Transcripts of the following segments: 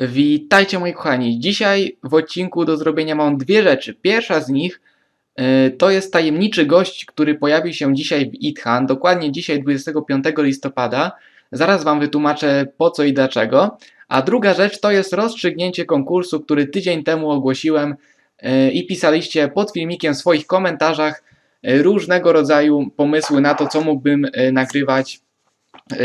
Witajcie moi kochani. Dzisiaj w odcinku do zrobienia mam dwie rzeczy. Pierwsza z nich y, to jest tajemniczy gość, który pojawił się dzisiaj w Ithan, dokładnie dzisiaj 25 listopada. Zaraz wam wytłumaczę po co i dlaczego. A druga rzecz to jest rozstrzygnięcie konkursu, który tydzień temu ogłosiłem y, i pisaliście pod filmikiem w swoich komentarzach y, różnego rodzaju pomysły na to, co mógłbym y, nagrywać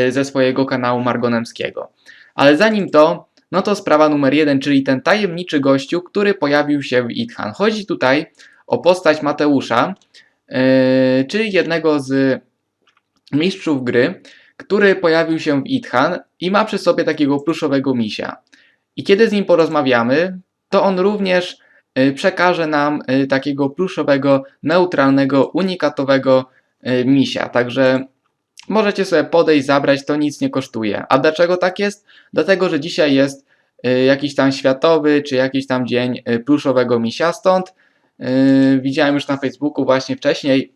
ze swojego kanału Margonemskiego. Ale zanim to, no to sprawa numer jeden, czyli ten tajemniczy gościu, który pojawił się w Ithan. Chodzi tutaj o postać Mateusza, yy, czyli jednego z mistrzów gry, który pojawił się w Ithan i ma przy sobie takiego pluszowego misia. I kiedy z nim porozmawiamy, to on również yy, przekaże nam yy, takiego pluszowego, neutralnego, unikatowego misia. Także możecie sobie podejść, zabrać, to nic nie kosztuje. A dlaczego tak jest? Dlatego, że dzisiaj jest y, jakiś tam światowy, czy jakiś tam dzień y, pluszowego misia, stąd y, widziałem już na Facebooku właśnie wcześniej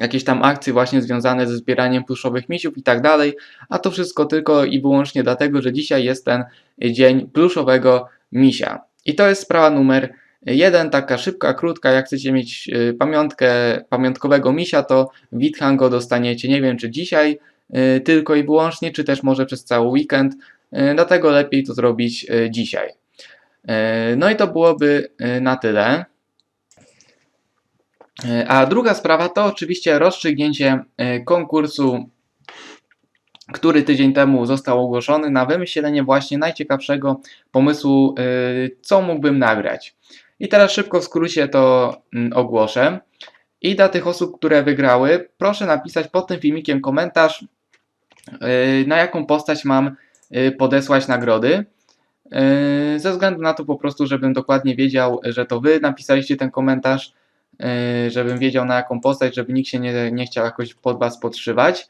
jakieś tam akcje właśnie związane ze zbieraniem pluszowych misiów i tak dalej, a to wszystko tylko i wyłącznie dlatego, że dzisiaj jest ten dzień pluszowego misia. I to jest sprawa numer jeden, taka szybka, krótka, jak chcecie mieć y, pamiątkę pamiątkowego misia, to w Withan go dostaniecie, nie wiem czy dzisiaj y, tylko i wyłącznie, czy też może przez cały weekend, y, dlatego lepiej to zrobić dzisiaj. No i to byłoby na tyle. A druga sprawa to oczywiście rozstrzygnięcie konkursu, który tydzień temu został ogłoszony na wymyślenie właśnie najciekawszego pomysłu, co mógłbym nagrać. I teraz szybko w skrócie to mm, ogłoszę. I dla tych osób, które wygrały, proszę napisać pod tym filmikiem komentarz, yy, na jaką postać mam yy, podesłać nagrody. Yy, Ze względu na to po prostu, żebym dokładnie wiedział, że to wy napisaliście ten komentarz, żebym wiedział na jaką postać, żeby nikt się nie, nie chciał jakoś pod was podszywać.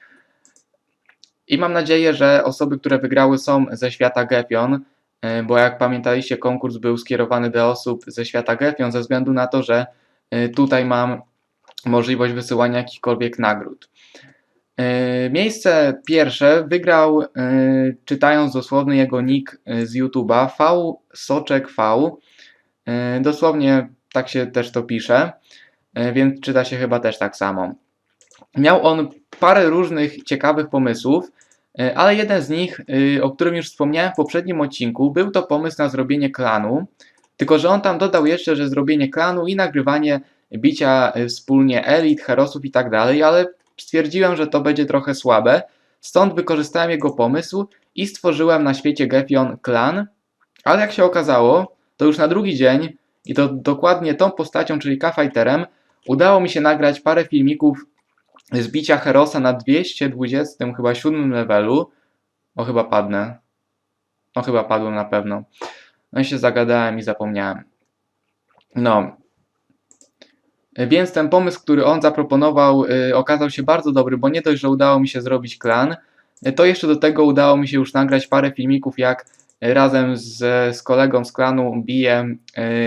I mam nadzieję, że osoby, które wygrały są ze świata Gepion, bo jak pamiętaliście, konkurs był skierowany do osób ze świata Gepion, ze względu na to, że yy, tutaj mam możliwość wysyłania jakichkolwiek nagród. Yy, Miejsce pierwsze wygrał, czytając dosłowny jego nick z YouTube'a, V Soczek V. Dosłownie tak się też to pisze, więc czyta się chyba też tak samo. Miał on parę różnych ciekawych pomysłów, ale jeden z nich, yy, o którym już wspomniałem w poprzednim odcinku, był to pomysł na zrobienie klanu. Tylko, że on tam dodał jeszcze, że zrobienie klanu i nagrywanie bicia y, wspólnie elit, herosów i tak dalej, ale stwierdziłem, że to będzie trochę słabe, stąd wykorzystałem jego pomysł i stworzyłem na świecie Gepion klan, ale jak się okazało, to już na drugi dzień i to dokładnie tą postacią, czyli K-Fighterem, udało mi się nagrać parę filmików z bicia herosa na 220 chyba 7 levelu. O chyba padnę. O chyba padłem na pewno. No i się zagadałem i zapomniałem. No, więc ten pomysł, który on zaproponował, y, okazał się bardzo dobry, bo nie dość, że udało mi się zrobić klan, y, to jeszcze do tego udało mi się już nagrać parę filmików, jak y, razem z, z kolegą z klanu biję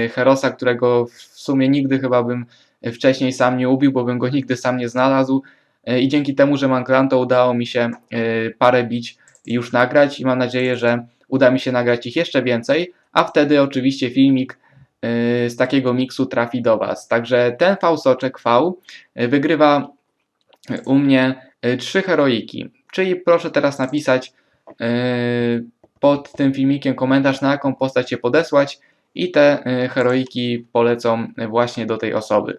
y, Herosa, którego w sumie nigdy chyba bym wcześniej sam nie ubił, bo bym go nigdy sam nie znalazł. Y, I dzięki temu, że mam klan, to udało mi się y, parę bić już nagrać i mam nadzieję, że uda mi się nagrać ich jeszcze więcej, a wtedy oczywiście filmik y, z takiego miksu trafi do Was. Także ten V-soczek V wygrywa u mnie trzy heroiki. Czyli proszę teraz napisać pod tym filmikiem komentarz, na jaką postać się podesłać i te y, heroiki polecą właśnie do tej osoby.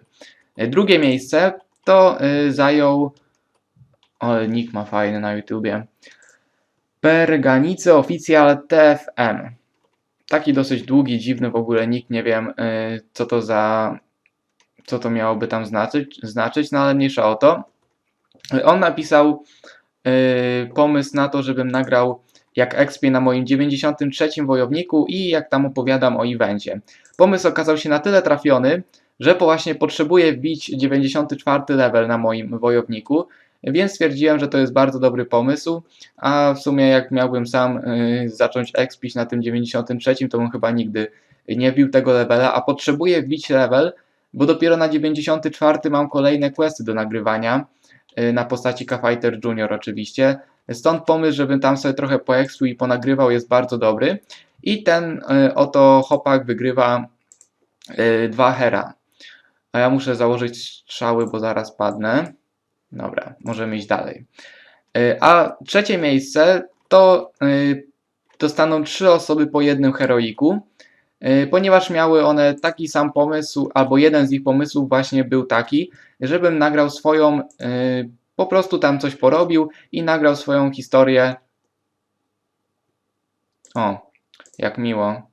Drugie miejsce to y, zajął. O, nick ma fajny na YouTubie. Perganice Oficjal TFM. Taki dosyć długi, dziwny w ogóle nick, nie wiem y, co to za. co to miałoby tam znaczyć, znaczyć no ale mniejsza o to. On napisał pomysł na to, żebym nagrał jak expię na moim 93 wojowniku i jak tam opowiadam o evencie. Pomysł okazał się na tyle trafiony, że właśnie potrzebuję wbić 94 level na moim wojowniku, więc stwierdziłem, że to jest bardzo dobry pomysł, a w sumie jak miałbym sam y, zacząć expić na tym 93, to bym chyba nigdy nie wbił tego levela, a potrzebuję wbić level, bo dopiero na 94 mam kolejne questy do nagrywania y, na postaci K-Fighter Junior oczywiście. Stąd pomysł, żebym tam sobie trochę poekspił i ponagrywał jest bardzo dobry. i ten y, oto chłopak wygrywa y, dwa hera. A ja muszę założyć strzały, bo zaraz padnę. Dobra, możemy iść dalej. Y, A trzecie miejsce to dostaną trzy osoby po jednym heroiku, ponieważ miały one taki sam pomysł, albo jeden z ich pomysłów właśnie był taki, żebym nagrał swoją, po prostu tam coś porobił i nagrał swoją historię. O, jak miło.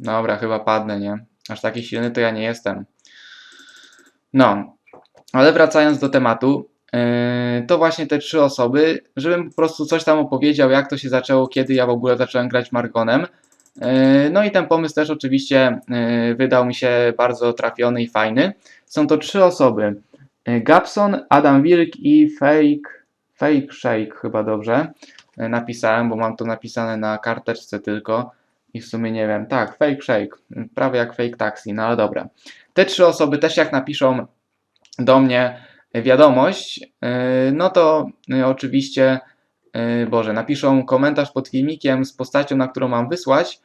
Dobra, chyba padnę, nie? Aż taki silny to ja nie jestem. No, ale wracając do tematu, yy, to właśnie te trzy osoby, żebym po prostu coś tam opowiedział, jak to się zaczęło, kiedy ja w ogóle zacząłem grać Margonem. Yy, No i ten pomysł też oczywiście yy, wydał mi się bardzo trafiony i fajny. Są to trzy osoby. Yy, Gabson, Adam Wilk i Fake, Fake Shake chyba dobrze napisałem, bo mam to napisane na karteczce tylko i w sumie nie wiem. Tak, Fake Shake, prawie jak Fake Taxi, no ale dobra. Te trzy osoby też jak napiszą do mnie wiadomość, no to oczywiście, Boże, napiszą komentarz pod filmikiem z postacią, na którą mam wysłać,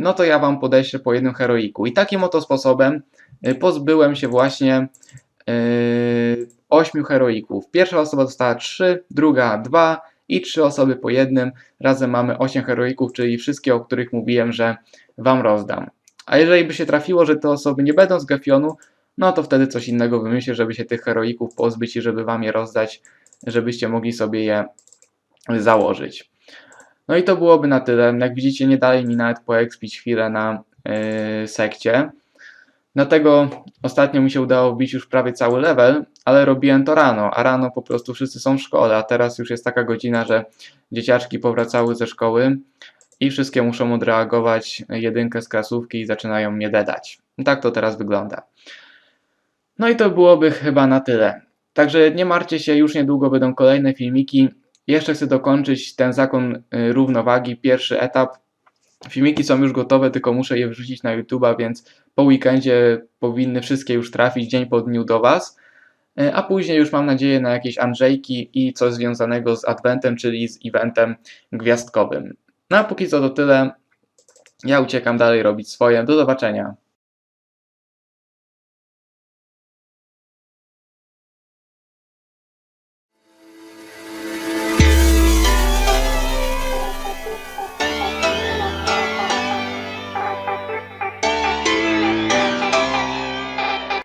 no to ja Wam podeślę po jednym heroiku. I takim oto sposobem yy, pozbyłem się właśnie yy, ośmiu heroików. Pierwsza osoba dostała trzy, druga dwa i trzy osoby po jednym. Razem mamy osiem heroików, czyli wszystkie, o których mówiłem, że Wam rozdam. A jeżeli by się trafiło, że te osoby nie będą z Gefionu, no to wtedy coś innego wymyślę, żeby się tych heroików pozbyć i żeby wam je rozdać, żebyście mogli sobie je założyć. No i to byłoby na tyle. Jak widzicie, nie dali mi nawet poekspić chwilę na yy, sekcie. Dlatego ostatnio mi się udało wbić już prawie cały level, ale robiłem to rano, a rano po prostu wszyscy są w szkole, a teraz już jest taka godzina, że dzieciaczki powracały ze szkoły i wszystkie muszą odreagować jedynkę z klasówki i zaczynają mnie dedać. Tak to teraz wygląda. No i to byłoby chyba na tyle. Także nie martwcie się, już niedługo będą kolejne filmiki. Jeszcze chcę dokończyć ten zakon y, równowagi, pierwszy etap. Filmiki są już gotowe, tylko muszę je wrzucić na YouTube'a, więc po weekendzie powinny wszystkie już trafić dzień po dniu do Was. Y, A później już mam nadzieję na jakieś Andrzejki i coś związanego z Adwentem, czyli z eventem gwiazdkowym. No a póki co to tyle. Ja uciekam dalej robić swoje. Do zobaczenia.